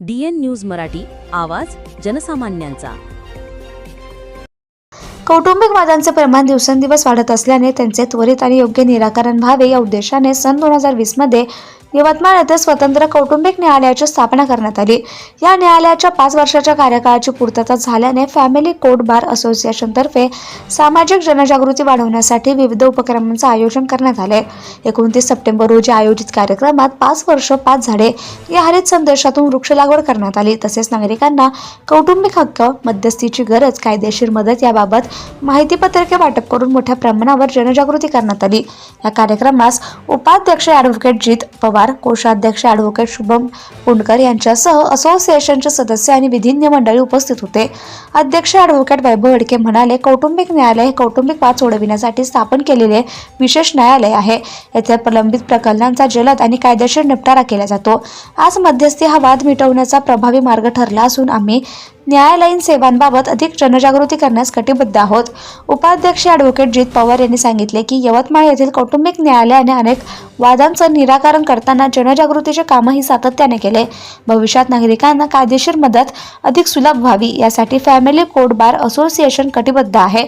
DN news Marathi आवाज जनसामान्यांचा. कौटुंबिक वादांचे प्रमाण दिवसेंदिवस वाढत असल्याने त्यांचे त्वरित आणि योग्य निराकरण व्हावे या उद्देशाने सन दोन हजार वीसमध्ये यवतमाळ येथे स्वतंत्र कौटुंबिक न्यायालयाची स्थापना करण्यात आली. या न्यायालयाच्या पाच वर्षाच्या कार्यकाळाची पूर्तता झाल्याने फॅमिली कोर्ट बार असोसिएशनतर्फे सामाजिक जनजागृती वाढवण्यासाठी विविध उपक्रमांचं आयोजन करण्यात आले. एकोणतीस सप्टेंबर रोजी आयोजित कार्यक्रमात पाच वर्ष पाच झाडे या हरित संदेशातून वृक्ष लागवड करण्यात आली. तसेच नागरिकांना कौटुंबिक हक्क मध्यस्थीची गरज कायदेशीर मदत याबाबत माहितीपत्रके वाटप करून मोठ्या प्रमाणावर जनजागृती करण्यात आली. या कार्यक्रमास उपाध्यक्ष ॲडव्होकेट जित पवार कोषाध्यक्ष ॲडव्होकेट शुभम पुंडकर यांच्यासह असोसिएशनचे सदस्य आणि विधिज्ञ मंडळी उपस्थित होते. अध्यक्ष ॲडव्होकेट वैभव हेडके म्हणाले कौटुंबिक न्यायालय हे कौटुंबिक वाद सोडविण्यासाठी स्थापन केलेले विशेष न्यायालय आहे. येथे प्रलंबित प्रकरणांचा जलद आणि कायदेशीर निपटारा केला जातो. आज मध्यस्थी हा वाद मिटवण्याचा प्रभावी मार्ग ठरला असून आम्ही न्यायालयीन सेवांबाबत अधिक जनजागृती करण्यास कटिबद्ध आहोत. उपाध्यक्ष ॲडव्होकेट जित पवार यांनी सांगितले की यवतमाळ येथील कौटुंबिक न्यायालयाने अनेक वादांचं निराकरण करताना जनजागृतीचे कामही सातत्याने केले. भविष्यात नागरिकांना कायदेशीर मदत अधिक सुलभ व्हावी यासाठी फॅमिली कोर्ट बार असोसिएशन कटिबद्ध आहे.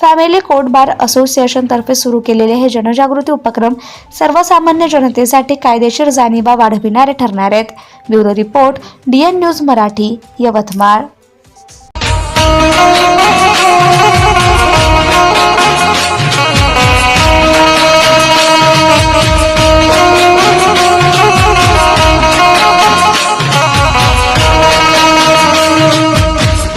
फॅमिली कोर्ट बार असोसिएशनतर्फे सुरू केलेले हे जनजागृती उपक्रम सर्वसामान्य जनतेसाठी कायदेशीर जाणीवा वाढविणारे ठरणार आहेत. Bureau report DN news Marathi Yavatmal. Oh, oh, oh, oh.